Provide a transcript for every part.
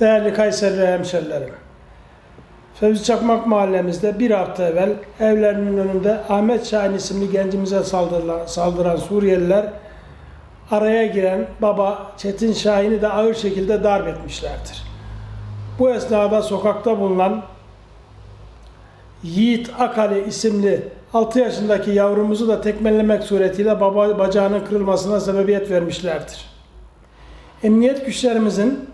Değerli Kayseri hemşerilerim, Fevzi Çakmak mahallemizde bir hafta evvel evlerinin önünde Ahmet Şahin isimli gencimize saldırılan, saldıran Suriyeliler araya giren baba Çetin Şahin'i de ağır şekilde darp etmişlerdir. Bu esnada sokakta bulunan Yiğit Akali isimli 6 yaşındaki yavrumuzu da tekmelemek suretiyle baba bacağının kırılmasına sebebiyet vermişlerdir. Emniyet güçlerimizin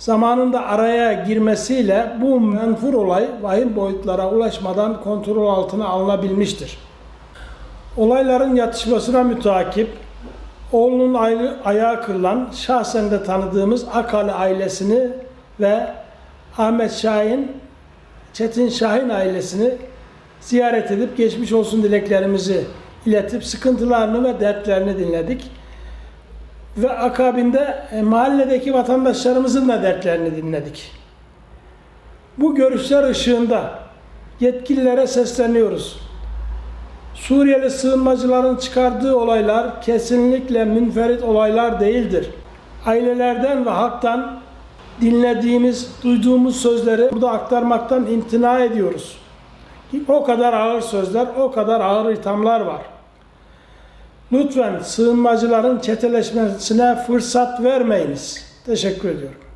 zamanında araya girmesiyle bu menfur olay vahim boyutlara ulaşmadan kontrol altına alınabilmiştir. Olayların yatışmasına müteakip oğlunun ayağı kırılan şahsen de tanıdığımız Akali ailesini ve Ahmet Şahin, Çetin Şahin ailesini ziyaret edip geçmiş olsun dileklerimizi iletip sıkıntılarını ve dertlerini dinledik ve akabinde e, mahalledeki vatandaşlarımızın da dertlerini dinledik. Bu görüşler ışığında yetkililere sesleniyoruz. Suriyeli sığınmacıların çıkardığı olaylar kesinlikle münferit olaylar değildir. Ailelerden ve halktan dinlediğimiz, duyduğumuz sözleri burada aktarmaktan imtina ediyoruz. O kadar ağır sözler, o kadar ağır ithamlar var. Lütfen sığınmacıların çeteleşmesine fırsat vermeyiniz. Teşekkür ediyorum.